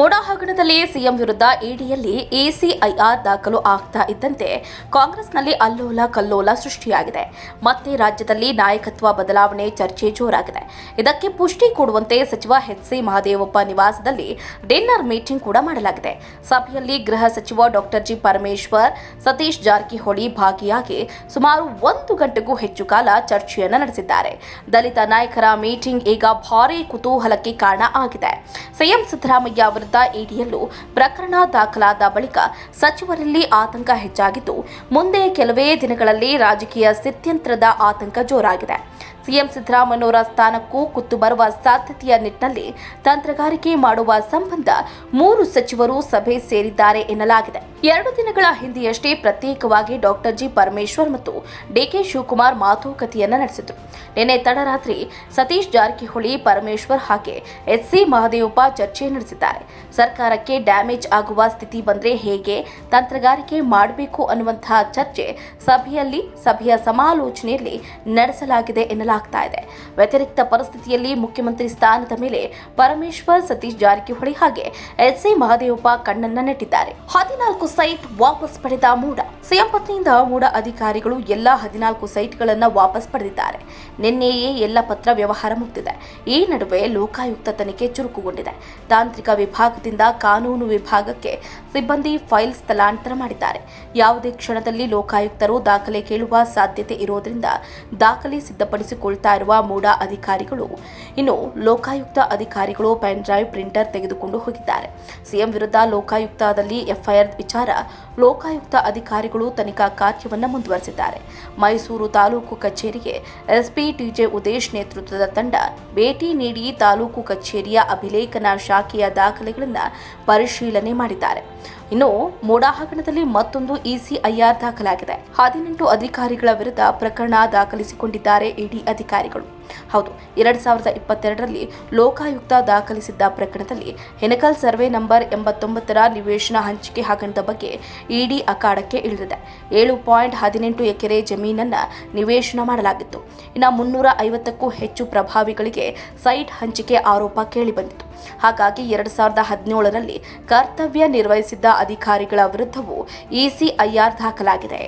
ರಾಜ್ಯದಲ್ಲಿ ಸಿಎಂ ವಿರುದ್ಧ ಇಡಿಯಲ್ಲಿ ಎಸಿಐಆರ್ ದಾಖಲು ಆಗ್ತಾ ಇದ್ದಂತೆ ಕಾಂಗ್ರೆಸ್ನಲ್ಲಿ ಅಲ್ಲೋಲ ಕಲ್ಲೋಲ ಸೃಷ್ಟಿಯಾಗಿದೆ. ಮತ್ತೆ ರಾಜ್ಯದಲ್ಲಿ ನಾಯಕತ್ವ ಬದಲಾವಣೆ ಚರ್ಚೆ ಜೋರಾಗಿದೆ. ಇದಕ್ಕೆ ಪುಷ್ಟಿ ಕೊಡುವಂತೆ ಸಚಿವ ಎಚ್ ಸಿ ಮಹಾದೇವಪ್ಪ ನಿವಾಸದಲ್ಲಿ ಡಿನ್ನರ್ ಮೀಟಿಂಗ್ ಕೂಡ ಮಾಡಲಾಗಿದೆ. ಸಭೆಯಲ್ಲಿ ಗೃಹ ಸಚಿವ ಡಾಕ್ಟರ್ ಜಿ ಪರಮೇಶ್ವರ್, ಸತೀಶ್ ಜಾರಕಿಹೊಳಿ ಭಾಗಿಯಾಗಿ ಸುಮಾರು ಒಂದು ಗಂಟೆಗೂ ಹೆಚ್ಚು ಕಾಲ ಚರ್ಚೆಯನ್ನು ನಡೆಸಿದ್ದಾರೆ. ದಲಿತ ನಾಯಕರ ಮೀಟಿಂಗ್ ಈಗ ಭಾರೀ ಕುತೂಹಲಕ್ಕೆ ಕಾರಣ ಆಗಿದೆ. ಸಿಎಂ ಸಿದ್ದರಾಮಯ್ಯ ವಿರುದ್ಧ ಇಡಿಯಲ್ಲೂ ಪ್ರಕರಣ ದಾಖಲಾದ ಬಳಿಕ ಸಚಿವರಲ್ಲಿ ಆತಂಕ ಹೆಚ್ಚಾಗಿದ್ದು, ಮುಂದೆ ಕೆಲವೇ ದಿನಗಳಲ್ಲಿ ರಾಜಕೀಯ ಸ್ಥಿತ್ಯಂತ್ರದ ಆತಂಕ ಜೋರಾಗಿದೆ. ಸಿಎಂ ಸಿದ್ದರಾಮಯ್ಯವರ ಸ್ಥಾನಕ್ಕೂ ಕುತ್ತು ಬರುವ ಸಾಧ್ಯತೆಯ ನಿಟ್ಟಿನಲ್ಲಿ ತಂತ್ರಗಾರಿಕೆ ಮಾಡುವ ಸಂಬಂಧ ಮೂರು ಸಚಿವರು ಸಭೆ ಸೇರಿದ್ದಾರೆ ಎನ್ನಲಾಗಿದೆ. ಎರಡು ದಿನಗಳ ಹಿಂದೆಯಷ್ಟೇ ಪ್ರತ್ಯೇಕವಾಗಿ ಡಾಕ್ಟರ್ ಜಿ ಪರಮೇಶ್ವರ್ ಮತ್ತು ಡಿಕೆ ಶಿವಕುಮಾರ್ ಮಾತುಕತೆಯನ್ನ ನಡೆಸಿದ್ರು. ನಿನ್ನೆ ತಡರಾತ್ರಿ ಸತೀಶ್ ಜಾರಕಿಹೊಳಿ ಪರಮೇಶ್ವರ್ ಹಾಗೆ ಎಚ್ ಸಿ ಮಹದೇವಪ್ಪ ಚರ್ಚೆ ನಡೆಸಿದ್ದಾರೆ. ಸರ್ಕಾರಕ್ಕೆ ಡ್ಯಾಮೇಜ್ ಆಗುವ ಸ್ಥಿತಿ ಬಂದ್ರೆ ಹೇಗೆ, ತಂತ್ರಗಾರಿಕೆ ಮಾಡಬೇಕು ಅನ್ನುವಂತಹ ಚರ್ಚೆ ಸಭೆಯಲ್ಲಿ, ಸಭೆಯ ಸಮಾಲೋಚನೆಯಲ್ಲಿ ನಡೆಸಲಾಗಿದೆ ಎನ್ನಲಾಗ್ತಾ ಇದೆ. ವ್ಯತಿರಿಕ್ತ ಪರಿಸ್ಥಿತಿಯಲ್ಲಿ ಮುಖ್ಯಮಂತ್ರಿ ಸ್ಥಾನದ ಮೇಲೆ ಪರಮೇಶ್ವರ್, ಸತೀಶ್ ಜಾರಕಿಹೊಳಿ ಹಾಗೆ ಎಚ್ ಸಿ ಮಹದೇವಪ್ಪ ಕಣ್ಣನ್ನ ನೆಟ್ಟಿದ್ದಾರೆ. ಹದಿನಾಲ್ಕು ಸೈಟ್ ವಾಪಸ್ ಪಡೆದ ಮೂಡ. ಸಿಎಂ ಪತ್ನಿಯಿಂದ ಮೂಡ ಅಧಿಕಾರಿಗಳು ಎಲ್ಲಾ ಹದಿನಾಲ್ಕು ಸೈಟ್ಗಳನ್ನು ವಾಪಸ್ ಪಡೆದಿದ್ದಾರೆ. ನಿನ್ನೆಯೇ ಎಲ್ಲ ಪತ್ರ ವ್ಯವಹಾರ ಮುಗಿದಿದೆ. ಈ ನಡುವೆ ಲೋಕಾಯುಕ್ತ ತನಿಖೆ ಚುರುಕುಗೊಂಡಿದೆ. ತಾಂತ್ರಿಕ ವಿಭಾಗದಿಂದ ಕಾನೂನು ವಿಭಾಗಕ್ಕೆ ಸಿಬ್ಬಂದಿ ಫೈಲ್ ಸ್ಥಳಾಂತರ ಮಾಡಿದ್ದಾರೆ. ಯಾವುದೇ ಕ್ಷಣದಲ್ಲಿ ಲೋಕಾಯುಕ್ತರು ದಾಖಲೆ ಕೇಳುವ ಸಾಧ್ಯತೆ ಇರೋದ್ರಿಂದ ದಾಖಲೆ ಸಿದ್ಧಪಡಿಸಿಕೊಳ್ತಾ ಇರುವ ಮೂಡ ಅಧಿಕಾರಿಗಳು, ಇನ್ನು ಲೋಕಾಯುಕ್ತ ಅಧಿಕಾರಿಗಳು ಪೆನ್ ಡ್ರೈವ್, ಪ್ರಿಂಟರ್ ತೆಗೆದುಕೊಂಡು ಹೋಗಿದ್ದಾರೆ. ಸಿಎಂ ವಿರುದ್ಧ ಲೋಕಾಯುಕ್ತದಲ್ಲಿ ಎಫ್ಐಆರ್ ವಿಚಾರ ಲೋಕಾಯುಕ್ತ ಅಧಿಕಾರಿಗಳು ತನಿಖಾ ಕಾರ್ಯವನ್ನು ಮುಂದುವರೆಸಿದ್ದಾರೆ. ಮೈಸೂರು ತಾಲೂಕು ಕಚೇರಿಗೆ ಎಸ್ಪಿ ಟಿಜೆ ಉದೇಶ್ ನೇತೃತ್ವದ ತಂಡ ಭೇಟಿ ನೀಡಿ ತಾಲೂಕು ಕಚೇರಿಯ ಅಭಿಲೇಖನ ಶಾಖೆಯ ದಾಖಲೆಗಳನ್ನು ಪರಿಶೀಲನೆ ಮಾಡಿದ್ದಾರೆ. ಇನ್ನು ಮೋಡಾಹಗಣದಲ್ಲಿ ಮತ್ತೊಂದು ಇಸಿಐಆರ್ ದಾಖಲಾಗಿದೆ. ಹದಿನೆಂಟು ಅಧಿಕಾರಿಗಳ ವಿರುದ್ಧ ಪ್ರಕರಣ ದಾಖಲಿಸಿಕೊಂಡಿದ್ದಾರೆ ಇಡಿ ಅಧಿಕಾರಿಗಳು. ಹೌದು, ಎರಡ್ ಸಾವಿರದ ಇಪ್ಪತ್ತೆರಡರಲ್ಲಿ ಲೋಕಾಯುಕ್ತ ದಾಖಲಿಸಿದ್ದ ಪ್ರಕರಣದಲ್ಲಿ ಹೆನಕಲ್ ಸರ್ವೆ ನಂಬರ್ ಎಂಬತ್ತೊಂಬತ್ತರ ನಿವೇಶನ ಹಂಚಿಕೆ ಹಗರಣದ ಬಗ್ಗೆ ಇಡಿ ಅಖಾಡಕ್ಕೆ ಇಳಿದಿದೆ. ಏಳು ಪಾಯಿಂಟ್ ಹದಿನೆಂಟು ಎಕರೆ ಜಮೀನನ್ನು ನಿವೇಶನ ಮಾಡಲಾಗಿತ್ತು. ಇನ್ನು ಮುನ್ನೂರ ಐವತ್ತಕ್ಕೂ ಹೆಚ್ಚು ಪ್ರಭಾವಿಗಳಿಗೆ ಸೈಟ್ ಹಂಚಿಕೆ ಆರೋಪ ಕೇಳಿಬಂದಿತ್ತು. ಹಾಗಾಗಿ ಎರಡು ಸಾವಿರದ ಹದಿನೇಳರಲ್ಲಿ ಕರ್ತವ್ಯ ನಿರ್ವಹಿಸಿದ್ದ ಅಧಿಕಾರಿಗಳ ವಿರುದ್ಧವೂ ಇಸಿಐಆರ್ ದಾಖಲಾಗಿದೆ.